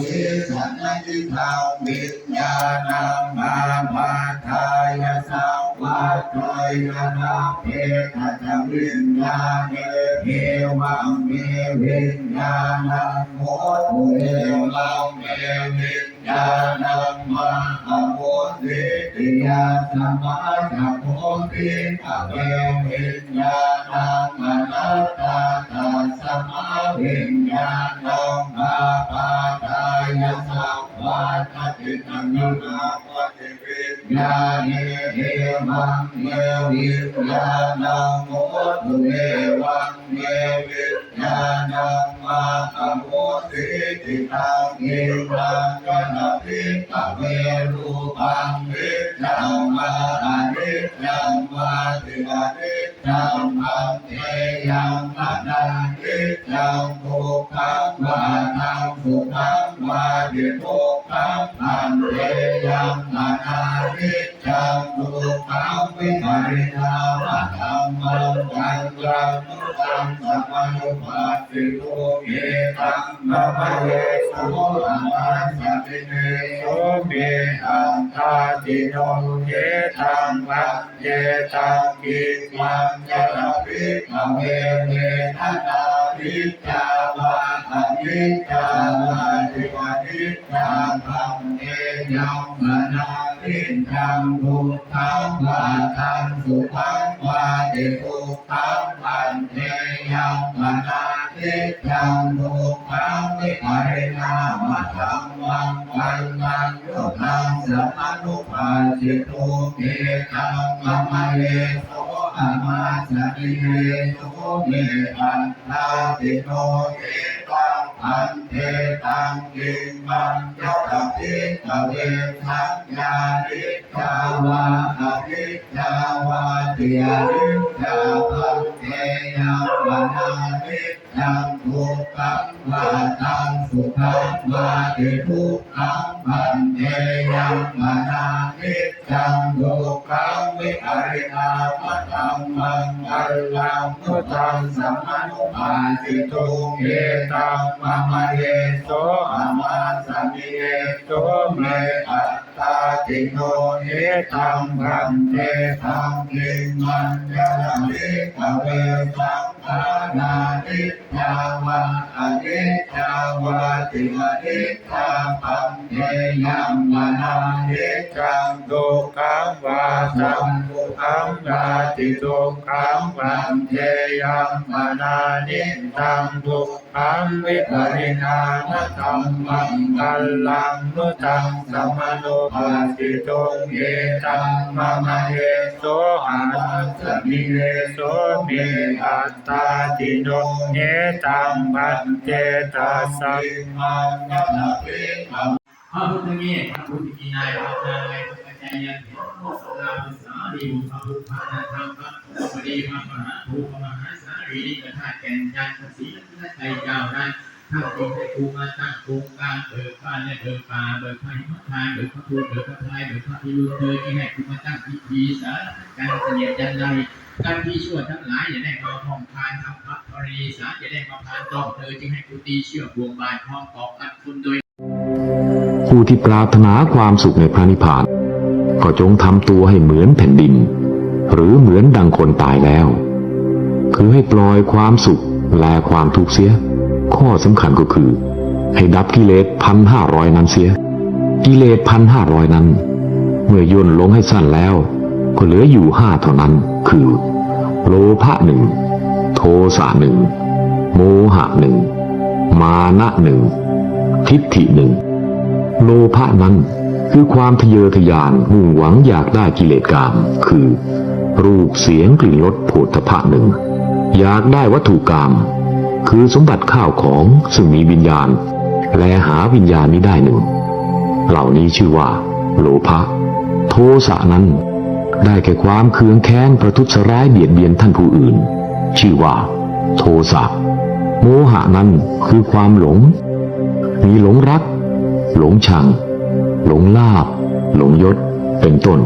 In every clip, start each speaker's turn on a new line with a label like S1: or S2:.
S1: วิสันติทาวิญญาณังมาภาทายาสาวาโตยนาเพทจวิญญาณเอวังเมวิญญาณังโมตุเอวังเมวิญญาณังมาโมติติยาสมาจะโมติภเววิญญาณังอนัตตาตัสสมาวิญญาณมาปา ยสัพวัตติตังนาปฏิวิญญาณเอวังเมวิญาณังโมตุเอวังเมวิญาณังมาตโมติติตังเอวังกนาภิกเวรูปังวิจังมา นังสุขังวาดิทุกขังอันเทยังอนันติจังทุกขังวิปริณามะธรรมังกันลังนุตังสัมมานุปัสสิโตเอตังนามะเยสุโมอามาสัพพิเนโสเมอังคาติโนเยตังมังเยตังกิมังยะระภิกขเวเวทนาภิจาวา อนิจจาวาติวานิจจาพังเอยังมนาทิจังทุกขังวาทังสุขังวาติทุกขังวันเทยังมนาทิจังทุกขังวิปริณามะธรรมังวันมังยุตังสัมมานุภาสิโตเอตังมะมะเยโส อามาสติเยโสเมอันตาติโนเอตังอันเทตังกิมังยะตปิตะเวทังญาณิจาวาอภิจาวาติยานิจาพังเทยังวนานิยังทุกขังวาตังสุขังวาติทุ นานิจังทุกขังวิปริณามะธรรมังอัลลังพุทธังสัมมานุภาสิตุเอตังมะมะเยโสอามาสัมมิเยโสเมอัตตาติโนเอตังพันเตทังกิมันยะนะลิกเวสัง นานิจาวะอนิจจาวะติอนิจจาปังเทยัมมนานิจังทุกาวาสัมโฆ ขังนาติทุกขังวันเทยังมานานิจังทุกขังวิปริณามะธรรมังกัลลังนุตังสัมมานุภาสิโตเยตังมะมะเยโสอานัสสมิเยโสเมอัตตาติโนเยตังปัจเจตัสสังมังนะภิกข
S2: พระพุทธเมธพระพุทธกินายพระนาย จยะโมสลาภาษาดีบุพพุทธนาธรรมะประมหาภูมิมหาสารีกระทาแก่นยันภาษีและไทยเจ้านั้นถ้าจริงให้ครูมาตั้งโครงการเบิกบ้านและเบิกป่าเบิกพระทานเบิกพระพุทธเบิกพระพายเบิกพระพิรุณเธอที่ให้ครูมาตั้งพิธีสารการเสนียจันไรการที่ชั่วทั้งหลายอย่าได้มาห้องทานทำพระปริสาอย่าได้มาพานต้องเธอจึงให้ครูตีเชื่อบวงบานพร้อมตอกกันคุณโดย
S3: ผู้ที่ปรารถนาความสุขในพระนิพพาน ก็จงทำตัวให้เหมือนแผ่นดิน หรือเหมือนดังคนตายแล้ว คือให้ปล่อยความสุขและความทุกข์เสีย ข้อสำคัญก็คือ ให้ดับกิเลสพันห้าร้อยนั้นเสีย กิเลสพันห้าร้อยนั้น เมื่อย่นลงให้สั้นแล้ว ก็เหลืออยู่ห้าเท่านั้น คือ โลภะหนึ่งโทสะหนึ่งโมหะหนึ่งมานะหนึ่งทิฏฐิหนึ่งโลภะนั้น คือความทะเยอทะยานมุ่งหวังอยากได้กิเลสกาม คือ รูปเสียงกลิ่นรสโผฏฐะหนึ่ง อยากได้วัตถุกรรมคือสมบัติข้าวของซึ่งมีวิญญาณ และหาวิญญาณนี้ได้หนึ่ง เหล่านี้ชื่อว่า โลภะโทสะนั้น ได้แก่ความเคืองแค้นประทุษร้ายเบียดเบียนท่านผู้อื่น ชื่อว่า โทสะโมหะนั้นคือความหลง มีหลงรัก หลงชัง หลงลาบ หลงยศ เป็นต้น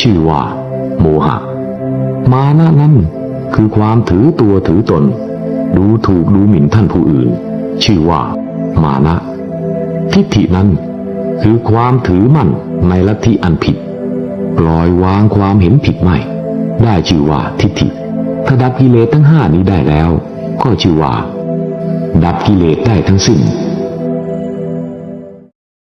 S3: ชื่อว่า โมหะ มานะนั้นคือความถือตัวถือตน ดูถูกดูหมิ่นท่านผู้อื่น ชื่อว่า มานะ ทิฏฐินั้น คือความถือมั่นในลัทธิอันผิด ปล่อยวางความเห็นผิดไม่ ได้ชื่อว่าทิฏฐิ ถ้าดับกิเลสทั้งห้านี้ได้แล้ว ก็ชื่อว่า ดับกิเลสได้ทั้งสิ้น